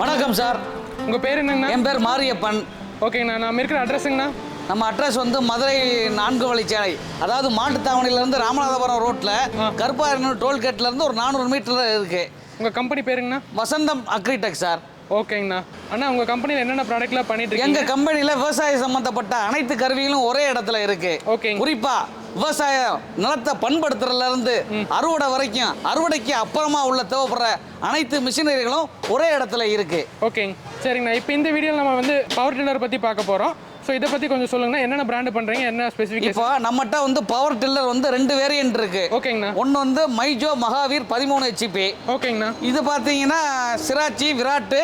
வணக்கம் சார். உங்கள் பேர் என்னங்கண்ணா? என் பேர் மாரியப்பன். ஓகேங்கண்ணா நம்ம இருக்கிற அட்ரஸுங்கண்ணா நம்ம அட்ரஸ் வந்து மதுரை நான்கு வழிச்சாலை அதாவது மாட்டுத்தாவணியிலேருந்து ராமநாதபுரம் ரோட்டில் கருப்பாரனூர் டோல்கேட்லேருந்து ஒரு நானூறு மீட்டர் இருக்கு. உங்கள் கம்பெனி பேருங்கண்ணா? Vasantham agritech sir. ஓகேங்கண்ணா. அண்ணா உங்கள் கம்பெனியில் என்னென்ன ப்ராடக்ட்லாம் பண்ணிட்டு இருக்கீங்க? எங்க கம்பெனியில் விவசாய சம்பந்தப்பட்ட அனைத்து கருவிகளும் ஒரே இடத்துல இருக்கு. ஓகேங்க. குறிப்பா விவசாய நிலத்தை பண்படுத்துறதுல இருந்து அறுவடை வரைக்கும் அறுவடைக்கு அப்புறமா உள்ள தேவைப்படுற அனைத்து மிஷினரிகளும் ஒரே இடத்துல இருக்கு. ஓகேங்க. சரிங்கண்ணா. இப்போ இந்த வீடியோவில் நம்ம வந்து பவர் டில்லர் பற்றி பார்க்க போகிறோம் ஸோ இதை பற்றி கொஞ்சம் சொல்லுங்கண்ணா. என்னென்ன பிராண்டு பண்ணுறீங்க என்ன ஸ்பெசிஃபிகேஷன் இப்போ நம்மகிட்ட வந்து பவர் டில்லர் வந்து ரெண்டு வேரியன்ட் இருக்கு. ஓகேங்கண்ணா. ஒன்று வந்து மைஜோ மகாவீர் பதிமூணு ஹெச்பி ஓகேங்கண்ணா. இது பார்த்தீங்கன்னா சிராச்சி விராட்டு.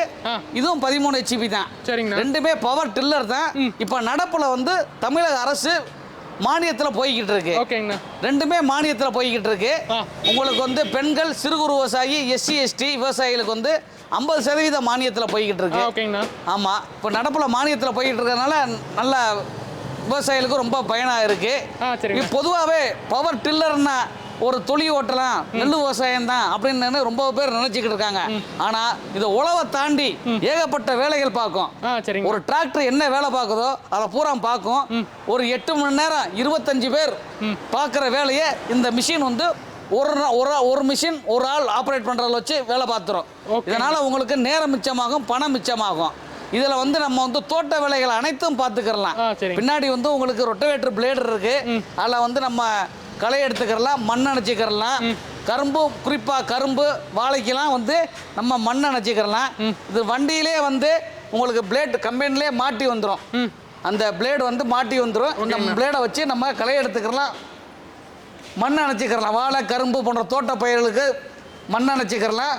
இதுவும் பதிமூணு ஹெச்பி தான். சரிங்கண்ணா. ரெண்டுமே பவர் டில்லர் தான். இப்போ நடப்புல வந்து தமிழக அரசு மானியத்தில் போய்கிட்டு இருக்கு. ஓகேங்கண்ணா. ரெண்டுமே மானியத்தில் போய்கிட்டு இருக்கு. உங்களுக்கு வந்து பெண்கள் சிறு குறு விவசாயி எஸ்சி எஸ்டி விவசாயிகளுக்கு வந்து ஐம்பது சதவீத மானியத்தில் போய்கிட்டு இருக்கு. ஓகேங்கண்ணா. ஆமாம் இப்போ நடப்பில் மானியத்தில் போய்கிட்டு இருக்கறனால நல்ல விவசாயிகளுக்கு ரொம்ப பயனாக இருக்கு ஆ சரிங்க. இது பொதுவாகவே பவர் டில்லர்னா ஒரு தொழில் ஓட்டலாம் நெல் விவசாயம் தான் அப்படின்னு ரொம்ப பேர் நினைச்சுக்கிட்டு இருக்காங்க. ஆனா இதை உழவை தாண்டி ஏகப்பட்ட வேலைகள் பார்க்கும். ஒரு டிராக்டர் என்ன வேலை பார்க்குதோ அதை பூரா பார்க்கும். ஒரு எட்டு மணி நேரம் இருபத்தஞ்சு பேர் பார்க்குற வேலையை இந்த மிஷின் வந்து ஒரு ஒரு ஒரு மிஷின் ஒரு ஆள் ஆப்ரேட் பண்ணுறத வச்சு வேலை பார்த்துரும். இதனால் உங்களுக்கு நேரம் மிச்சமாகும் பணம் மிச்சமாகும். இதில் வந்து நம்ம வந்து தோட்ட வேலைகள் அனைத்தும் பார்த்துக்கிறலாம். பின்னாடி வந்து உங்களுக்கு ரொட்டவேட்டர் பிளேடு இருக்கு. அதில் வந்து நம்ம களை எடுத்துக்கிறலாம் மண் அணைச்சிக்கிறலாம். கரும்பு குறிப்பாக கரும்பு வாழைக்கெல்லாம் வந்து நம்ம மண் அணைச்சிக்கிறலாம். இது வண்டியிலே வந்து உங்களுக்கு பிளேட் கம்பெனிலே மாட்டி வந்துடும் அந்த பிளேடு வந்து மாட்டி வந்துடும் இந்த பிளேடை வச்சு நம்ம களை எடுத்துக்கிறலாம். மண் அணைச்சிக்கிறலாம். வாழை கரும்பு போன்ற தோட்ட பயிர்களுக்கு மண் அணைச்சிக்கிறலாம்.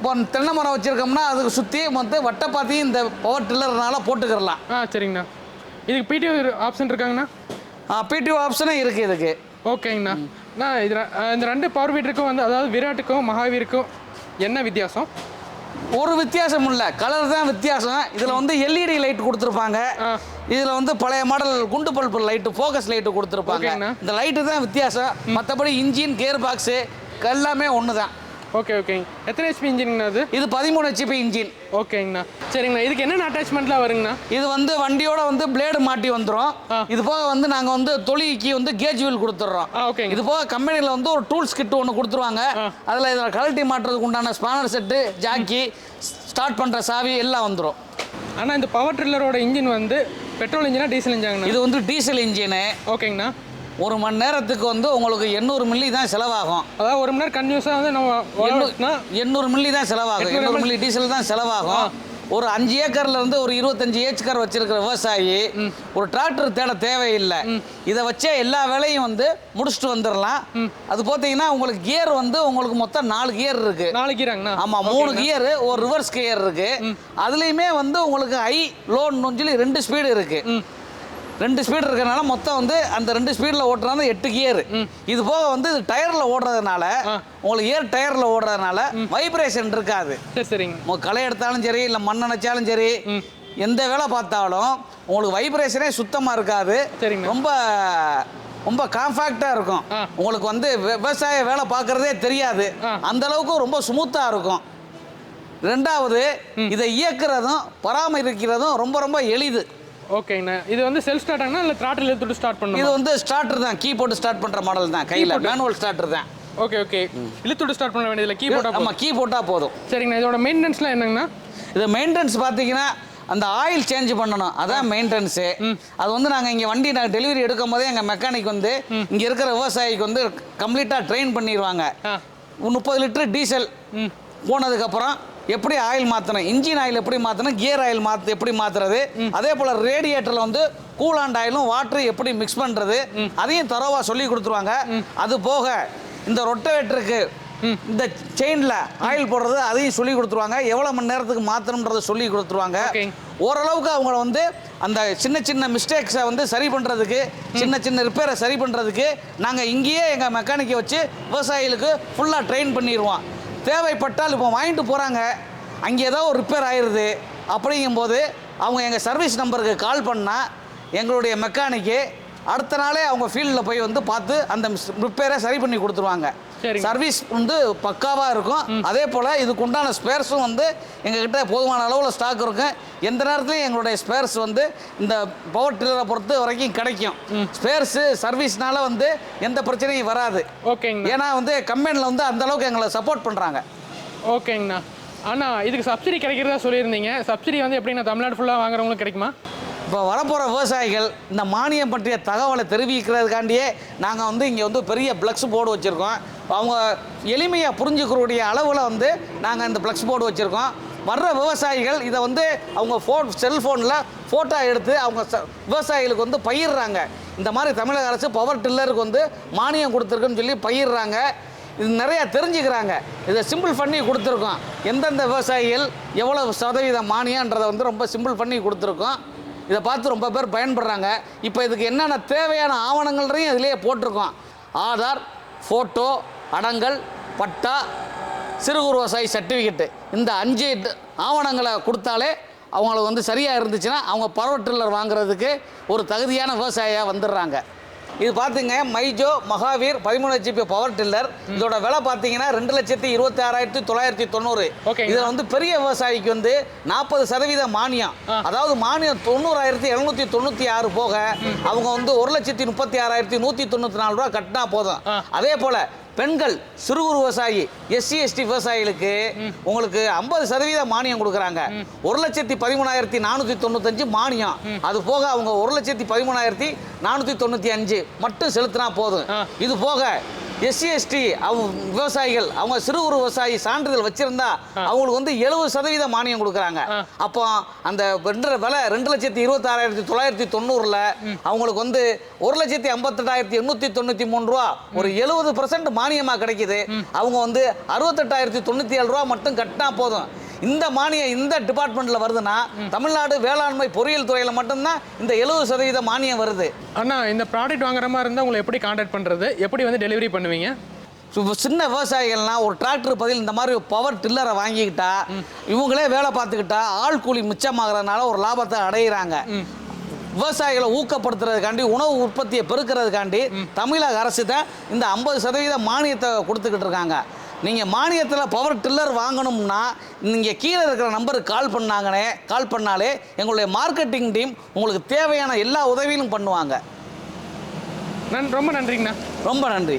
இப்போ தென்னை மரம் வச்சுருக்கோம்னா அதுக்கு சுற்றி வந்து வட்டப்பாத்தையும் இந்த பவர் டில்லர்னால போட்டுக்கிறலாம். ஆ சரிங்கண்ணா. இதுக்கு பிடிஓ ஆப்ஷன் இருக்காங்கண்ணா? பிடிஓ ஆப்ஷனும் இருக்குது இதுக்கு. ஓகேங்கண்ணா. அண்ணா இது இந்த ரெண்டு பவர் வீட்டருக்கும் வந்து அதாவது விராட்டுக்கும் மகாவீருக்கும் என்ன வித்தியாசம்? ஒரு வித்தியாசம் இல்லை. கலர் தான் வித்தியாசம். இதில் வந்து எல்இடி லைட் கொடுத்துருப்பாங்க. ஆ. இதில் வந்து பழைய மாடல் குண்டு பல்பு லைட்டு ஃபோக்கஸ் லைட்டு கொடுத்துருப்பாங்க. இந்த லைட்டு தான் வித்தியாசம். மற்றபடி இன்ஜின் கியர் பாக்ஸு எல்லாமே ஒன்று தான் ஓகே ஓகேங்க எத்தனை ஹெச்பி இன்ஜினுங்கண்ணா அது இது? பதிமூணு ஹெச்பி இன்ஜின் ஓகேங்கண்ணா சரிங்கண்ணா. இதுக்கு என்னென்ன அட்டாச்மெண்ட்லாம் வருங்கண்ணா? இது வந்து வண்டியோட வந்து பிளேடு மாட்டி வந்துடும். இது போக வந்து நாங்கள் வந்து தொழிலுக்கு வந்து கேஜ் வீல் கொடுத்துட்றோம் ஓகேங்க இது போக கம்பெனியில் வந்து ஒரு டூல்ஸ் கிட் ஒன்று கொடுத்துருவாங்க. அதில் இதில் கழட்டி மாட்டுறதுக்கு உண்டான ஸ்பானர் செட்டு ஜாக்கி ஸ்டார்ட் பண்ணுற சாவி எல்லாம் வந்துடும் அண்ணா இந்த பவர் ட்ரில்லரோட இன்ஜின் வந்து பெட்ரோல் இன்ஜினா டீசல் இன்ஜினாங்கண்ணா இது வந்து டீசல் இன்ஜினு ஓகேங்கண்ணா ஒரு மணி நேரத்துக்கு வந்து உங்களுக்கு எண்ணூறு மில்லி தான் செலவாகும். அதாவது ஒரு மணி நேரம் கன்யூஸாக வந்து நம்ம எண்ணூறு மில்லி தான் செலவாகும். 800 எண்ணூறு மில்லி டீசல் தான் செலவாகும். ஒரு அஞ்சு ஏக்கர்ல இருந்து ஒரு இருபத்தஞ்சு ஏக்கர் வச்சிருக்கிற விவசாயி ஒரு டிராக்டர் தேட தேவையில்லை. இதை வச்சே எல்லா வேலையும் வந்து முடிச்சுட்டு வந்துடலாம் அது பார்த்தீங்கன்னா உங்களுக்கு கியர் வந்து உங்களுக்கு மொத்தம் நாலு கியர் இருக்கு. நாளைக்குறாங்கண்ணா ஆமா மூணு கியர் ஒரு ரிவர்ஸ் கியர் இருக்கு. அதுலயுமே வந்து உங்களுக்கு ஹை லோன்னு சொல்லி ரெண்டு ஸ்பீடு இருக்கு. ரெண்டு ஸ்பீடு இருக்கறனால மொத்தம் வந்து அந்த ரெண்டு ஸ்பீடில் ஓட்டுறது எட்டு கியர் இது போக வந்து டயரில் ஓடுறதுனால. உங்களுக்கு ஏர் டயரில் ஓடுறதுனால வைப்ரேஷன் இருக்காது. சரி சரிங்க. களை எடுத்தாலும் சரி இல்லை மண் அணைச்சாலும் சரி எந்த வேலை பார்த்தாலும் உங்களுக்கு வைப்ரேஷனே சுத்தமாக இருக்காது. சரிங்க. ரொம்ப ரொம்ப காம்பாக்டாக இருக்கும். உங்களுக்கு வந்து விவசாய வேலை பார்க்குறதே தெரியாது. அந்த அளவுக்கு ரொம்ப ஸ்மூத்தாக இருக்கும். ரெண்டாவது இதை இயக்குறதும் பராமரிக்கிறதும் ரொம்ப ரொம்ப எளிது. ஓகேங்கண்ணா. இது வந்து செல்ஃப் ஸ்டார்ட் ஆகணும் இல்லை த்ராட்டில் எடுத்துட்டு ஸ்டார்ட் இது பண்ணணும்? வந்து ஸ்டார்டர் தான். கீ போட்டு ஸ்டார்ட் பண்ணுற மாடல் தான். கையில் மேனுவல் ஸ்டார்டர் தான். Okay okay. இழுத்துட்டு ஸ்டார்ட் பண்ண வேண்டியதில்லை கீ போட்டா ஆமாம் கீ போட்டால் போதும். சரிங்கண்ணா. இதோட மெயின்டெனன்ஸ்லாம் என்னங்கண்ணா? இது மெயின்டெனன்ஸ் பார்த்தீங்கன்னா அந்த ஆயில் சேஞ்ச் பண்ணணும். அதான் மெயின்டெனன்ஸு அது வந்து நாங்கள் இங்கே வண்டி நாங்கள் டெலிவரி எடுக்கும் போதே எங்கள் மெக்கானிக் வந்து இங்கே இருக்கிற விவசாயிக்கு வந்து கம்ப்ளீட்டாக ட்ரெயின் பண்ணிடுவாங்க முப்பது லிட்டர் டீசல் போனதுக்கப்புறம் எப்படி ஆயில் மாற்றணும் இன்ஜின் ஆயில் எப்படி மாற்றணும் கியர் ஆயில் மாற்ற எப்படி மாற்றுறது அதே போல் ரேடியேட்டரில் வந்து கூலாண்ட் ஆயிலும் வாட்டர் எப்படி மிக்ஸ் பண்ணுறது அதையும் தரவாக சொல்லி கொடுத்துருவாங்க. அது போக இந்த ரொட்டவேட்டருக்கு இந்த செயினில் ஆயில் போடுறது அதையும் சொல்லி கொடுத்துருவாங்க. எவ்வளோ மணி நேரத்துக்கு மாற்றணுன்றதை சொல்லி கொடுத்துருவாங்க. ஓரளவுக்கு அவங்கள வந்து அந்த சின்ன சின்ன மிஸ்டேக்ஸை வந்து சரி பண்ணுறதுக்கு சின்ன சின்ன ரிப்பேரை சரி பண்ணுறதுக்கு நாங்கள் இங்கேயே எங்கள் மெக்கானிக்கை வச்சு விவசாயிகளுக்கு ஃபுல்லாக ட்ரெயின் பண்ணிடுவோம் தேவைப்பட்டால் இப்போ வாங்கிட்டு போகிறாங்க அங்கே ஏதோ ஒரு ரிப்பேர் ஆயிடுது அப்படிங்கும்போது அவங்க எங்கள் சர்வீஸ் நம்பருக்கு கால் பண்ணால் எங்களுடைய மெக்கானிக்கு அடுத்த நாளே அவங்க ஃபீல்டில் போய் வந்து பார்த்து அந்த ரிப்பேரை சரி பண்ணி கொடுத்துருவாங்க. சர்வீஸ் வந்து பக்காவாக இருக்கும். அதே போல் இதுக்கு உண்டான ஸ்பேர்ஸும் வந்து எங்ககிட்ட போதுமான அளவில் ஸ்டாக் இருக்கும். எந்த நேரத்துலையும் எங்களுடைய ஸ்பேர்ஸ் வந்து இந்த பவர் டில்லரை பொறுத்த வரைக்கும் கிடைக்கும். ஸ்பேர்ஸு சர்வீஸ்னால வந்து எந்த பிரச்சனையும் வராது. ஓகேங்கண்ணா. ஏன்னா வந்து கம்பெனியில் வந்து அந்த அளவுக்கு எங்களை சப்போர்ட் பண்ணுறாங்க ஓகேங்கண்ணா. அண்ணா இதுக்கு சப்சிடி கிடைக்கிறதா சொல்லியிருந்தீங்க. சப்சிடி வந்து எப்படிண்ணா தமிழ்நாடு ஃபுல்லாக வாங்குறவங்களுக்கு கிடைக்குமா? இப்போ வரப்போகிற விவசாயிகள் இந்த மானியம் பற்றிய தகவலை தெரிவிக்கிறதுக்காண்டியே நாங்கள் வந்து இங்கே வந்து பெரிய ப்ளக்ஸ் போர்டு வச்சுருக்கோம். அவங்க எளிமையாக புரிஞ்சுக்கிறக்கூடிய அளவில் வந்து நாங்கள் இந்த ப்ளக்ஸ் போர்டு வச்சுருக்கோம். வர்ற விவசாயிகள் இதை வந்து அவங்க ஃபோன் செல்ஃபோனில் ஃபோட்டோ எடுத்து அவங்க ச- விவசாயிகளுக்கு வந்து பயிர்றாங்க. இந்த மாதிரி தமிழக அரசு பவர் டில்லருக்கு வந்து மானியம் கொடுத்துருக்குன்னு சொல்லி பயிர்றாங்க. இது நிறையா தெரிஞ்சுக்கிறாங்க. இதை சிம்பிள் பண்ணி கொடுத்துருக்கோம். எந்தெந்த விவசாயிகள் எவ்வளோ சதவீத மானியன்றதை வந்து ரொம்ப சிம்பிள் பண்ணி கொடுத்துருக்கோம். இதை பார்த்து ரொம்ப பேர் பயன்படுறாங்க. இப்போ இதுக்கு என்னென்ன தேவையான ஆவணங்கள்றையும் இதிலேயே போட்டிருக்கோம். ஆதார் ஃபோட்டோ அடங்கல் பட்டா சிறு குறு விவசாயி சர்டிஃபிகேட்டு இந்த அஞ்சு ஆவணங்களை கொடுத்தாலே அவங்களுக்கு வந்து சரியாக இருந்துச்சுன்னா அவங்க பவர் டில்லர் வாங்குறதுக்கு ஒரு தகுதியான விவசாயியாக வந்துடுறாங்க. இது பார்த்துங்க மைஜோ மகாவீர் பதிமூணு ஹெச்பி பவர் டில்லர் இதோட விலை பார்த்தீங்கன்னா ரெண்டு லட்சத்தி இருபத்தி ஆறாயிரத்தி தொள்ளாயிரத்தி தொண்ணூறு. இதில் வந்து பெரிய விவசாயிக்கு வந்து நாற்பது சதவீத மானியம். அதாவது மானியம் தொண்ணூறாயிரத்தி எழுநூத்தி தொண்ணூற்றி ஆறு போக அவங்க வந்து ஒரு லட்சத்தி முப்பத்தி ஆறாயிரத்தி நூற்றி தொண்ணூற்றி நாலு ரூபா கட்டினா போதும். அதே போல் பெண்கள் சிறு குறு விவசாயி எஸ்சி எஸ்டி விவசாயிகளுக்கு உங்களுக்கு ஐம்பது சதவீத மானியம் கொடுக்குறாங்க. ஒரு லட்சத்தி பதிமூணாயிரத்தி நானூற்றி தொண்ணூத்தஞ்சு மானியம். அது போக அவங்க ஒரு லட்சத்தி பதிமூணாயிரத்தி நானூற்றி தொண்ணூற்றி அஞ்சு மட்டும் செலுத்தினா போதும். இது போக எஸ்சி எஸ்டி அவங்க விவசாயிகள் அவங்க சிறு குறு விவசாயி சான்றிதழ் வச்சிருந்தா அவங்களுக்கு வந்து எழுபது சதவீத மானியம் கொடுக்குறாங்க. அப்போ அந்த ரெண்டு விலை ரெண்டு லட்சத்தி இருபத்தாறாயிரத்தி தொள்ளாயிரத்தி தொண்ணூறுல அவங்களுக்கு வந்து ஒரு லட்சத்தி ஐம்பத்தெட்டாயிரத்தி எண்ணூத்தி தொண்ணூத்தி மூணு ரூபா ஒரு எழுபது பர்சன்ட் மானியமா கிடைக்குது. அவங்க வந்து அறுபத்தெட்டாயிரத்தி தொண்ணூத்தி ஏழு ரூபா மட்டும் கட்டினா போதும். இந்த மானியம் இந்த டிபார்ட்மெண்ட்ல வருதுன்னா தமிழ்நாடு வேளாண்மை பொறியியல் துறையில மட்டும்தான் இந்த எழுபது சதவீத மானியம் வருது. அண்ணா இந்த ப்ராடக்ட் வாங்குற மாதிரி இருந்தால் உங்களை எப்படி காண்டாக்ட் பண்ணுறது எப்படி வந்து டெலிவரி பண்ணுவீங்க? இப்போ சின்ன விவசாயிகள்லாம் ஒரு டிராக்டர் பதில் இந்த மாதிரி பவர் டில்லரை வாங்கிக்கிட்டா இவங்களே வேலை பார்த்துக்கிட்டா ஆள் கூலி மிச்சமாகறதுனால ஒரு லாபத்தை அடையிறாங்க. விவசாயிகளை ஊக்கப்படுத்துறதுக்காண்டி உணவு உற்பத்தியை பெருக்கிறதுக்காண்டி தமிழக அரசு தான் இந்த ஐம்பது சதவீத மானியத்தை கொடுத்துக்கிட்டு இருக்காங்க. நீங்கள் மானியத்தில் பவர் டில்லர் வாங்கணும்னா நீங்கள் கீழே இருக்கிற நம்பருக்கு கால் பண்ணாங்கனே கால் பண்ணாலே எங்களுடைய மார்க்கெட்டிங் டீம் உங்களுக்கு தேவையான எல்லா உதவியும் பண்ணுவாங்க. நன் ரொம்ப நன்றிங்கண்ணா. ரொம்ப நன்றி.